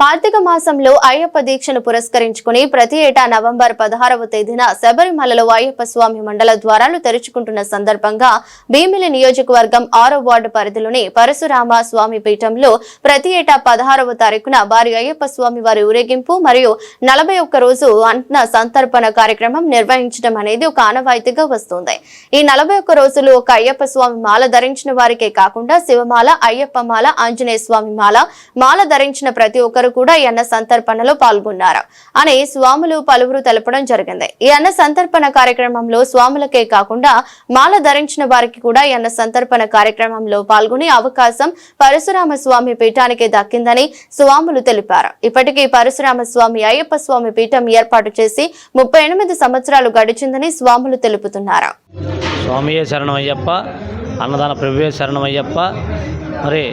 కార్తీక మాసంలో అయ్యప్ప దీక్షను పురస్కరించుకుని ప్రతి ఏటా నవంబర్ పదహారవ తేదీన శబరిమలలో అయ్యప్ప స్వామి మండల ద్వారాలు తెరుచుకుంటున్న సందర్భంగా భీమిలి నియోజకవర్గం ఆరో వార్డు పరిధిలోని పరశురామ స్వామి పీఠంలో ప్రతి ఏటా పదహారవ తారీఖున వారి అయ్యప్ప స్వామి వారి ఊరేగింపు మరియు నలభై ఒక్క రోజు అన్న సంతర్పణ కార్యక్రమం నిర్వహించడం అనేది ఒక ఆనవాయితీగా వస్తుంది. ఈ నలభై ఒక్క రోజులు ఒక అయ్యప్ప స్వామి మాల ధరించిన వారికే కాకుండా శివమాల అయ్యప్ప మాల ఆంజనేయ స్వామి మాల మాల ధరించిన ప్రతి ఒక్కరు వారు కూడా ఈ అన్న సంతర్పణలో పాల్గొన్నారు. అని స్వాములు పలువురు తెలపడం జరిగింది. ఈ అన్న సంతర్పణ కార్యక్రమంలో స్వాములకే కాకుండా మాల ధరించిన వారికి కూడా ఈ అన్న సంతర్పణ కార్యక్రమంలో పాల్గొనే అవకాశం పరశురామ స్వామి పీఠానికి దక్కిందని స్వాములు తెలిపారు. ఇప్పటికీ పరశురామ స్వామి అయ్యప్ప స్వామి పీఠం ఏర్పాటు చేసి ముప్పై సంవత్సరాలు గడిచిందని స్వాములు తెలుపుతున్నారు. స్వామియే శరణమయ్యప్ప అన్నదాన ప్రభువే శరణమయ్యప్ప మరి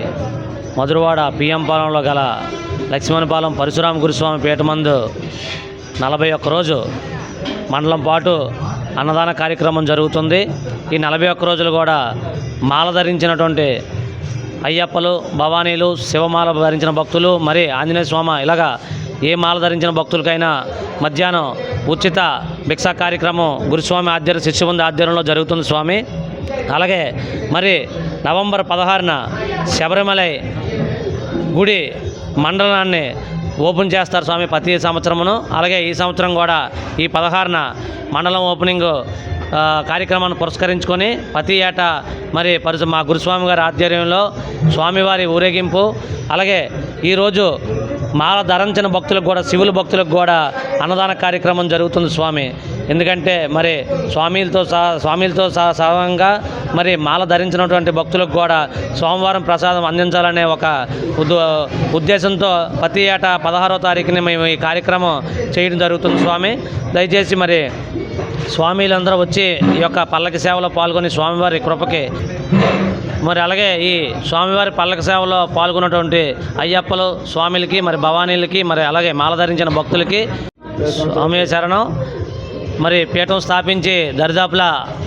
మధురవాడ పిఎం పాలెంలో గల లక్ష్మణపాలెం పరశురామ గురుస్వామి పీఠమందు నలభై ఒక్క రోజు మండలం పాటు అన్నదాన కార్యక్రమం జరుగుతుంది. ఈ నలభై ఒక్క రోజులు కూడా మాల ధరించినటువంటి అయ్యప్పలు భవానీలు శివమాల ధరించిన భక్తులు మరి ఆంజనేయ స్వామి ఇలాగా ఏ మాల ధరించిన భక్తులకైనా మధ్యాహ్నం ఉచిత భిక్షా కార్యక్రమం గురుస్వామి ఆధ్వర్యం శిష్యబంధు ఆధ్వర్యంలో జరుగుతుంది స్వామి. అలాగే మరి నవంబర్ పదహారున శబరిమలై గుడి మండలాన్ని ఓపెన్ చేస్తారు స్వామి ప్రతి సంవత్సరమును. అలాగే ఈ సంవత్సరం కూడా ఈ పదహారున మండలం ఓపెనింగ్ కార్యక్రమాన్ని పురస్కరించుకొని ప్రతి ఏటా మరి పరిస మా గురుస్వామి గారి ఆధ్వర్యంలో స్వామివారి ఊరేగింపు. అలాగే ఈరోజు మాల ధరించిన భక్తులకు కూడా శివుల భక్తులకు కూడా అన్నదాన కార్యక్రమం జరుగుతుంది స్వామి. ఎందుకంటే మరి స్వామిలతో సహా స్వామిలతో సహా సహంగా మరి మాల ధరించినటువంటి భక్తులకు కూడా సోమవారం ప్రసాదం అందించాలనే ఒక ఉద్ద ఉద్దేశంతో ప్రతి ఏటా పదహారో తారీఖుని మేము ఈ కార్యక్రమం చేయడం జరుగుతుంది స్వామి. దయచేసి మరి స్వామిలందరూ వచ్చి ఈ యొక్క పల్లకి సేవలో పాల్గొని స్వామివారి కృపకి మరి అలాగే ఈ స్వామివారి పల్లక సేవలో పాల్గొన్నటువంటి అయ్యప్పలు స్వామిలకి మరి భవానీలకి మరి అలాగే మాలధరించిన భక్తులకి స్వామి శరణం. మరి పీఠం స్థాపించి దరిదాపుల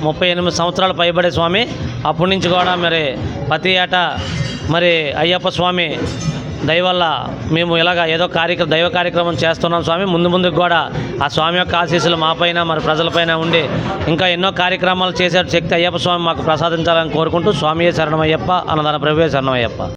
ముప్పై ఎనిమిది సంవత్సరాలు పైబడే స్వామి. అప్పటి నుంచి కూడా మరి ప్రతి ఏటా మరి అయ్యప్ప స్వామి దయవల్ల మేము ఇలాగ ఏదో కార్యక్రమం దైవ కార్యక్రమం చేస్తున్నాం స్వామి. ముందు ముందుకు కూడా ఆ స్వామి యొక్క ఆశీస్సులు మాపైన మరి ప్రజలపైన ఉండి ఇంకా ఎన్నో కార్యక్రమాలు చేసే శక్తి అయ్యప్ప స్వామి మాకు ప్రసాదించాలని కోరుకుంటూ స్వామియే శరణమయ్యప్ప అన్నదాన ప్రభుయే శరణమయ్యప్ప.